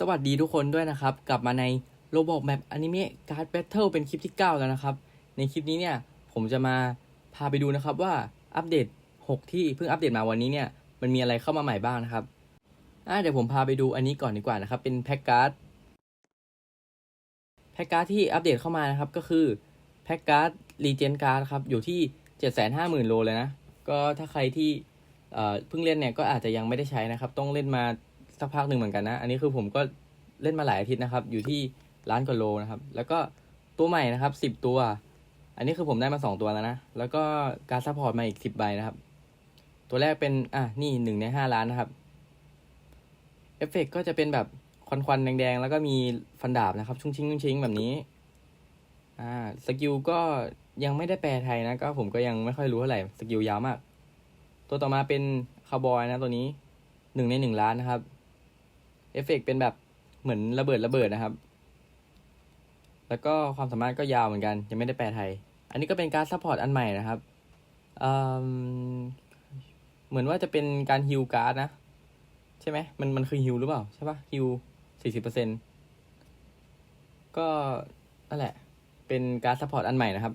สวัสดีทุกคนด้วยนะครับ กลับมาในโรบอกแมปอนิเมะการ์ดแบทเทิลเป็นคลิปที่ 9 แล้วนะครับ ในคลิปนี้เนี่ย ผมจะมาพาไปดูนะครับว่าอัปเดต 6 ที่เพิ่งอัปเดตมาวันนี้เนี่ย มันมีอะไรเข้ามาใหม่บ้างนะครับอะเดี๋ยวผมพาไปดูอันนี้ก่อนดีกว่านะครับ เป็นแพ็กการ์ดแพ็กการ์ดที่อัปเดตเข้ามานะครับ ก็คือแพ็กการ์ดรีเจนการ์ดครับอยู่ที่ 750,000โลเลยนะก็ถ้าใครที่เพิ่งเล่นเนี่ยก็อาจจะยังไม่ได้ใช้นะครับ ต้องเล่นมา สักพักหนึ่งเหมือนกันนะ อันนี้คือผมก็เล่นมาหลายอาทิตย์นะครับ อยู่ที่ล้านกว่าโลนะครับ แล้วก็ตัวใหม่นะครับสิบตัว อันนี้คือผมได้มาสองตัวแล้วนะ แล้วก็การซัพพอร์ตมาอีกสิบใบนะครับ ตัวแรกเป็นอะนี่หนึ่งในห้าล้านนะครับ เอฟเฟกต์ก็จะเป็นแบบควันๆแดงๆ แล้วก็มีฟันดาบนะครับ ชุ่งชิงชุ่งชิงแบบนี้ อ่าสกิลก็ยังไม่ได้แปลไทยนะ ก็ผมก็ยังไม่ค่อยรู้เท่าไหร่ สกิลยาวมาก ตัวต่อมาเป็นคาวบอยนะตัวนี้หนึ่งในหนึ่งล้านนะครับ เอฟเฟกต์เป็นแบบเหมือนระเบิดระเบิดนะครับ แล้วก็ความสามารถก็ยาวเหมือนกัน ยังไม่ได้แปลไทย อันนี้ก็เป็นการซัพพอร์ตอันใหม่นะครับอืมเหมือนว่าจะเป็นการฮิลการ์ดนะ ใช่ไหมมันมันคือฮิลหรือเปล่า ใช่ปะฮิลสี่สิบเปอร์เซ็นก็นั่นแหละ เป็นการซัพพอร์ตอันใหม่นะครับ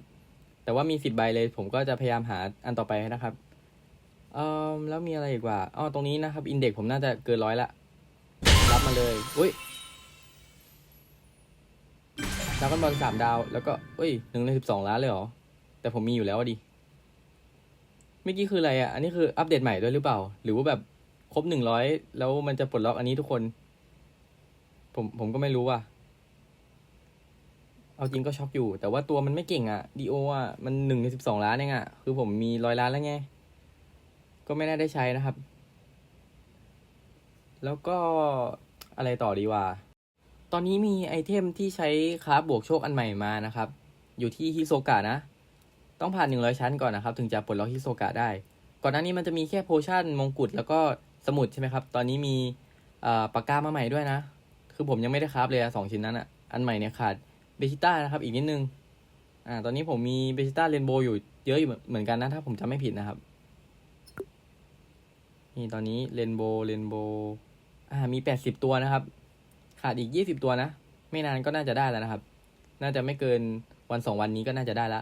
แต่ว่ามีสิบใบเลย ผมก็จะพยายามหาอันต่อไปนะครับเอ่อแล้วมีอะไรอีกว่าอ๋อตรงนี้นะครับอินเด็กผมน่าจะเกินร้อยละ รับมาเลย อุ้ยดาวกันบอลสามดาว แล้วก็อุ้ยหนึ่งในสิบสองล้านเลยเหรอ แต่ผมมีอยู่แล้วดิ เมื่อกี้คืออะไรอะ อันนี้คืออัปเดตใหม่ด้วยหรือเปล่า หรือว่าแบบครบหนึ่งร้อยแล้วมันจะปลดล็อกอันนี้ทุกคน ผมผมก็ไม่รู้ว่ะ เอาจริงก็ช็อกอยู่ แต่ว่าตัวมันไม่เก่งอะดีโออะ มันหนึ่งในสิบสองล้านเองอะ คือผมมีร้อยล้านแล้วไง ก็ไม่น่าได้ใช้นะครับ แล้วก็อะไรต่อดีว่า ตอนนี้มีไอเทมที่ใช้คราบวกโชคอันใหม่มานะครับ อยู่ที่ฮิโซกะนะ ต้องผ่าน 100 ชั้นก่อนนะครับ ถึงจะปลดล็อกฮิโซกะได้ ก่อนหน้านี้มันจะมีแค่โพชั่นมงกุฎแล้วก็สมุดใช่ไหมครับ ตอนนี้มีปากกามาใหม่ด้วยนะ คือผมยังไม่ได้คราฟเลยอะสองชิ้นนั้นอะอันใหม่เนี่ยขาดเบชิต้านะครับ อีกนิดนึง อ่า ตอนนี้ผมมีเบชิต้าเรนโบว์อยู่เยอะอยู่เหมือนกันนะ ถ้าผมจำไม่ผิดนะครับ นี่ตอนนี้เรนโบว์เรนโบว์ อ่ามีแปดสิบตัวนะครับ ขาดอีกยี่สิบตัวนะ ไม่นานก็น่าจะได้แล้วนะครับ น่าจะไม่เกินวันสองวันนี้ก็น่าจะได้ละ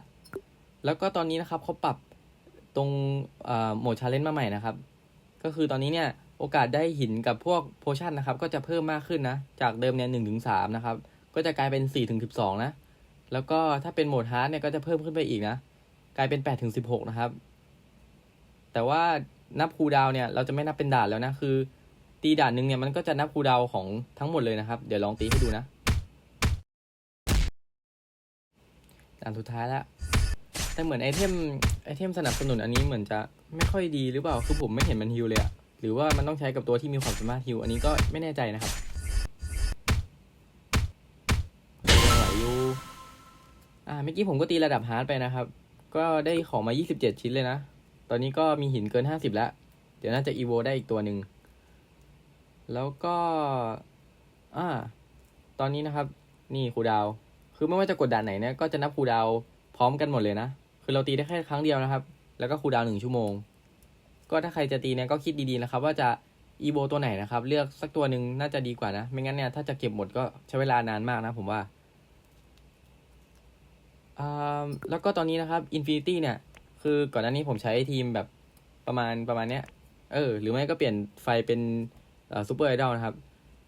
แล้วก็ตอนนี้นะครับเขาปรับตรงโหมดชาเลนจ์มาใหม่นะครับ ก็คือตอนนี้เนี่ยโอกาสได้หินกับพวกโพชั่นนะครับ ก็จะเพิ่มมากขึ้นนะ จากเดิมเนี่ยหนึ่งถึงสามนะครับ ก็จะกลายเป็นสี่ถึงสิบสองนะ แล้วก็ถ้าเป็นโหมดฮาร์ดเนี่ยก็จะเพิ่มขึ้นไปอีกนะ กลายเป็นแปดถึงสิบหกนะครับ แต่ว่านับคูดาวเนี่ยเราจะไม่นับเป็นด่านแล้วนะ คือ ตีด่านหนึ่งเนี่ยมันก็จะนับคูดาวของทั้งหมดเลยนะครับ เดี๋ยวลองตีให้ดูนะ ด่านสุดท้ายแล้วแต่เหมือนไอเทมไอเทมสนับสนุนอันนี้เหมือนจะไม่ค่อยดีหรือเปล่า คือผมไม่เห็นมันฮิวเลยอะหรือว่ามันต้องใช้กับตัวที่มีความสามารถฮิวอันนี้ก็ไม่แน่ใจนะครับยังไหวอยู่อ่าเมื่อกี้ผมก็ตีระดับฮาร์ดไปนะครับ ก็ได้ของมา 27 ชิ้นเลยนะ ตอนนี้ก็มีหินเกิน 50 แล้ว เดี๋ยวน่าจะอีโวได้อีกตัวหนึ่ง แล้วก็อ่าตอนนี้นะครับ นี่ครูดาว คือไม่ว่าจะกดด่านไหนเนี่ยก็จะนับครูดาวพร้อมกันหมดเลยนะ คือเราตีได้แค่ครั้งเดียวนะครับ แล้วก็ครูดาวหนึ่งชั่วโมง ก็ถ้าใครจะตีเนี่ยก็คิดดีๆนะครับ ว่าจะอีโบตัวไหนนะครับ เลือกสักตัวหนึ่งน่าจะดีกว่านะ ไม่งั้นเนี่ยถ้าจะเก็บหมดก็ใช้เวลานานมากนะผมว่าอ่าแล้วก็ตอนนี้นะครับ Infinity เนี่ย คือก่อนหน้านี้ผมใช้ทีมแบบประมาณประมาณเนี้ย เออ หรือไม่ก็เปลี่ยนไฟเป็น ซูเปอร์ไอดอลนะครับ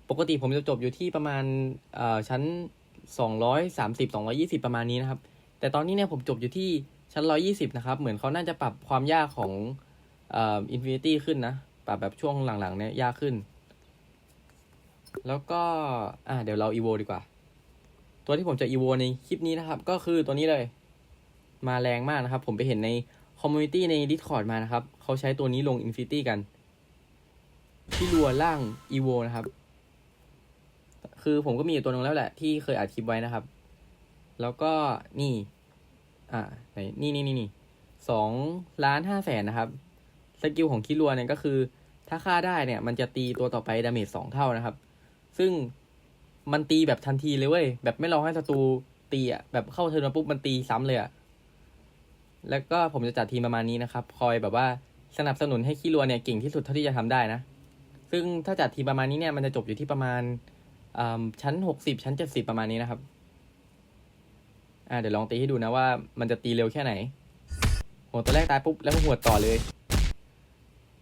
ปกติผมจะจบอยู่ที่ประมาณชั้นสองร้อยสามสิบสองร้อยี่สิบประมาณนี้นะครับ แต่ตอนนี้เนี่ยผมจบอยู่ที่ชั้นร้อยี่สิบนะครับ เหมือนเขาน่าจะปรับความยากของอินฟินิตี้ขึ้นนะ ปรับแบบช่วงหลังๆ เนี่ยยากขึ้น แล้วก็ อ่าเดี๋ยวเราอีโวดีกว่า ตัวที่ผมจะอีโวในคลิปนี้นะครับ ก็คือตัวนี้เลย มาแรงมากนะครับ ผมไปเห็นในคอมมูนิตี้ใน Discord มานะครับ เขาใช้ตัวนี้ลง Infinity กัน ที่รัวล่าง EVO นะครับ คือผมก็มีอยู่ตัวนึงแล้วแหละ ที่เคยอัดคลิปไว้นะครับ แล้วก็นี่ อ่าไหนนี่นี่นี่นี่สองล้านห้าแสนนะครับ สกิลของคิรัวเนี่ยก็คือ ถ้าฆ่าได้เนี่ย มันจะตีตัวต่อไปดาเมจสองเท่านะครับ ซึ่งมันตีแบบทันทีเลยเว้ย แบบไม่รอให้ศัตรูตีอะ แบบเข้าเทิร์นมาปุ๊บมันตีซ้ำเลยอะ แล้วก็ผมจะจัดทีมประมาณนี้นะครับ คอยแบบว่าสนับสนุนให้คิรัวเนี่ยเก่งที่สุดเท่าที่จะทำได้นะ ซึ่งถ้าจัดทีประมาณนี้เนี่ยมันจะจบอยู่ที่ประมาณอ่าชั้นหกสิบชั้นเจ็ดสิบประมาณนี้นะครับอ่าเดี๋ยวลองตีให้ดูนะว่ามันจะตีเร็วแค่ไหนโหตัวแรกตายปุ๊บแล้วก็หวต่อเลย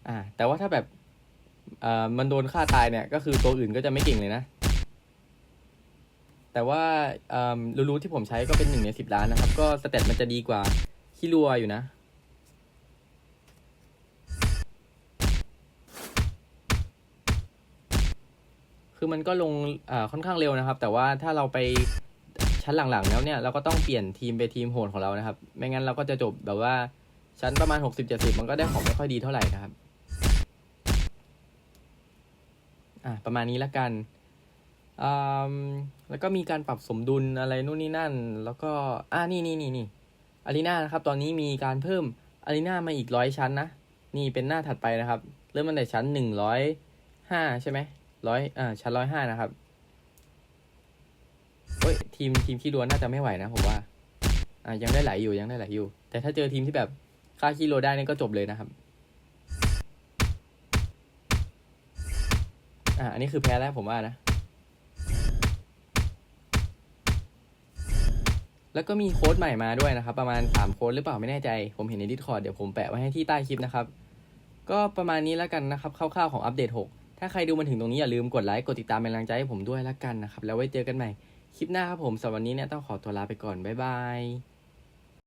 อ่า แต่ว่าถ้าแบบอ่ามันโดนฆ่าตายเนี่ย ก็คือตัวอื่นก็จะไม่เก่งเลยนะ แต่ว่าอ่ารูๆที่ผมใช้ก็เป็นหนึ่งในสิบล้านนะครับ ก็สเตตมันจะดีกว่าคิรัวอยู่นะ คือมันก็ลงค่อนข้างเร็วนะครับ แต่ว่าถ้าเราไปชั้นหลังๆ แล้วเนี่ยเราก็ต้องเปลี่ยนทีมไปทีมโหดของเรานะครับ ไม่งั้นเราก็จะจบแบบว่าชั้นประมาณหกสิบเจ็ดสิบมันก็ได้ของไม่ค่อยดีเท่าไหร่นะครับอะประมาณนี้ละกันอแล้วก็มีการปรับสมดุลอะไรนู่นนี่นั่น แล้วก็อ่านี่นี่นี่นี่อารีนานะครับ ตอนนี้มีการเพิ่มอารีนามาอีกร้อยชั้นนะ นี่เป็นหน้าถัดไปนะครับ เริ่มตั้งแต่ชั้นหนึ่งร้อยห้าใช่ไหม ร้อยอ่าชั้นร้อยห้านะครับเฮ้ยทีมทีมขี้รัวน่าจะไม่ไหวนะผมว่า อ่ายังได้ไหลอยู่ยังได้ไหลอยู่ แต่ถ้าเจอทีมที่แบบฆ่าขี้รัวได้นี่ก็จบเลยนะครับอ่าอันนี้คือแพ้แล้วผมว่านะ แล้วก็มีโค้ดใหม่มาด้วยนะครับ ประมาณ3โค้ดหรือเปล่าไม่แน่ใจ ผมเห็นใน Discord เดี๋ยวผมแปะไว้ให้ที่ใต้คลิปนะครับ ก็ประมาณนี้แล้วกันนะครับคร่าวๆของอัปเดต 6 ถ้าใครดูมาถึงตรงนี้อย่าลืมกดไลค์กดติดตามเป็นกำลังใจให้ผมด้วยแล้วกันนะครับ แล้วไว้เจอกันใหม่คลิปหน้าครับผมสำหรับวันนี้เนี่ยต้องขอตัวลาไปก่อนบ๊ายบาย